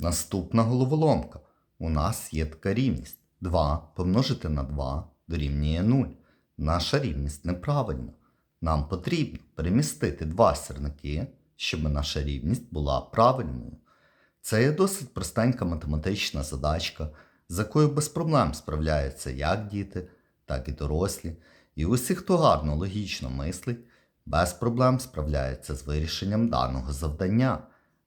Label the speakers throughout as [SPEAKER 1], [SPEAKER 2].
[SPEAKER 1] Наступна головоломка. У нас є така рівність. 2 помножити на 2 дорівнює 0. Наша рівність неправильна. Нам потрібно перемістити два сірники, щоб наша рівність була правильною. Це є досить простенька математична задачка, з якою без проблем справляються як діти, так і дорослі. І усі, хто гарно логічно мислить, без проблем справляються з вирішенням даного завдання.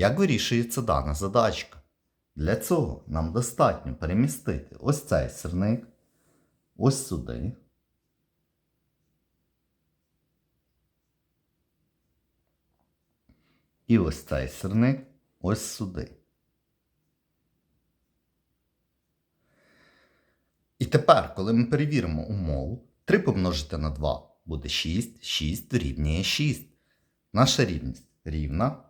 [SPEAKER 1] Як вирішується дана задачка? Для цього нам достатньо перемістити ось цей сирник ось сюди. І ось цей сирник ось сюди. І тепер, коли ми перевіримо умову, 3 помножити на 2 буде 6, 6 дорівнює 6. Наша рівність рівна,